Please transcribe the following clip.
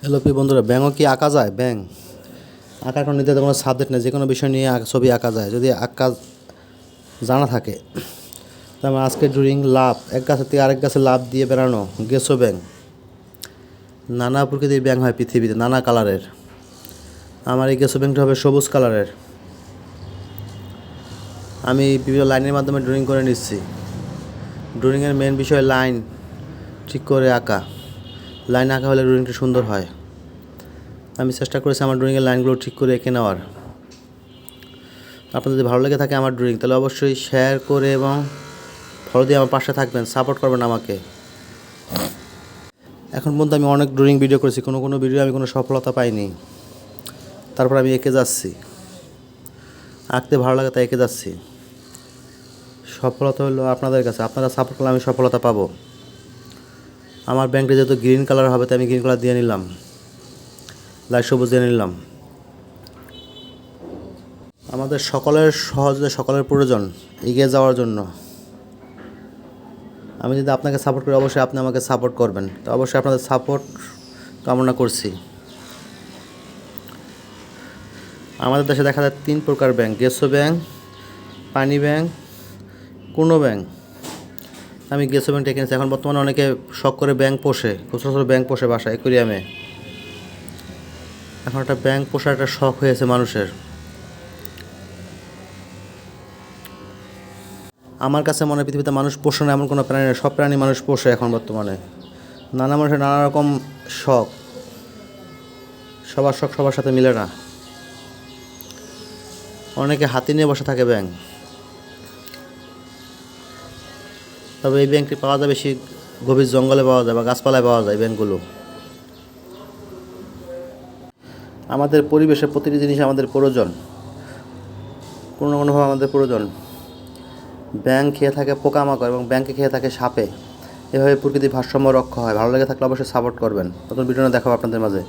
Hello প্রিয় বন্ধুরা, ব্যাঙও কি আঁকা যায়? ব্যাং আঁকার কোনো নিতে কোনো সাবজেক্ট নেই যে কোনো বিষয় নিয়ে আঁকা- ছবি আঁকা যায়, যদি আঁকা জানা থাকে। তারপর আজকে ড্রয়িং লাভ এক গাছের থেকে আরেক গাছে লাভ দিয়ে বেড়ানো গেছো ব্যাং নানা প্রকৃতির ব্যাং হয় পৃথিবীতে, নানা কালারের। আমার এই গেছো ব্যাংটা হবে সবুজ কালারের। আমি বিভিন্ন লাইনের মাধ্যমে ড্রয়িং করে নিচ্ছি। ড্রয়িংয়ের মেন বিষয় লাইন ঠিক করে আঁকা। লাইন আঁকা হলে ড্রয়িংটা সুন্দর হয়। আমি চেষ্টা করেছি আমার ড্রয়িংয়ের লাইনগুলো ঠিক করে এঁকে নেওয়ার। আপনার যদি ভালো লেগে থাকে আমার ড্রয়িং, তাহলে অবশ্যই শেয়ার করে এবং ফলো দিয়ে আমার পাশে থাকবেন সাপোর্ট করবেন আমাকে। এখন পর্যন্ত আমি অনেক ড্রয়িং ভিডিও করেছি, কোনো কোনো ভিডিও আমি কোনো সফলতা পাইনি। তারপর আমি এঁকে যাচ্ছি। আঁকতে ভালো লাগে তাই এঁকে যাচ্ছি। সফলতা হলো আপনাদের কাছে, আপনারা সাপোর্ট করলে আমি সফলতা পাবো। আমার ব্যাংকটা যেহেতু গ্রিন কালার হবে, তাই আমি গ্রিন কালার দিয়ে নিলাম। লাইট সবুজ দিয়ে নিলাম। আমাদের সকলের সহজে সকলের প্রয়োজন এগিয়ে যাওয়ার জন্য। আমি যদি আপনাকে সাপোর্ট করি, অবশ্যই আপনি আমাকে সাপোর্ট করবেন। তো অবশ্যই আপনাদের সাপোর্ট কামনা করছি। আমাদের দেশে দেখা যায় তিন প্রকার ব্যাংক গেসো ব্যাংক, পানি ব্যাংক, কোনো ব্যাংক। আমি গেসো ব্যাংক টেকে নিচ্ছি এখন বর্তমানে অনেকে শখ করে ব্যাংক পোষে খুচরো খুচরো ব্যাংক পোষে বাসায়, একুরিয়ামে। এখন একটা ব্যাংক পোষার একটা শখ হয়েছে মানুষের। আমার কাছে মনে পৃথিবীতে মানুষ পোষে না, এমন কোনো প্রাণী সব প্রাণী মানুষ পোষে এখন বর্তমানে। নানা মানুষের নানা রকম শখ। সবার শখ সবার সাথে মিলে না। অনেকে হাতি নিয়ে বসে থাকে ব্যাংক। তবে এই ব্যাংকটি পাওয়া যায় বেশি গভীর জঙ্গলে পাওয়া যায় বা গাছপালায় পাওয়া যায় ব্যাংকগুলো। আমাদের পরিবেশে প্রতিটি জিনিস আমাদের প্রয়োজন। কোনো না কোনোভাবে আমাদের প্রয়োজন। ব্যাংক খেয়ে থাকে পোকামাকড় এবং ব্যাংকে খেয়ে থাকে সাপে। এভাবে প্রকৃতির ভারসাম্য রক্ষা হয়। ভালো লেগে থাকলে অবশ্যই সাপোর্ট করবেন। নতুন ভিডিও দেখাবো আপনাদের মাঝে।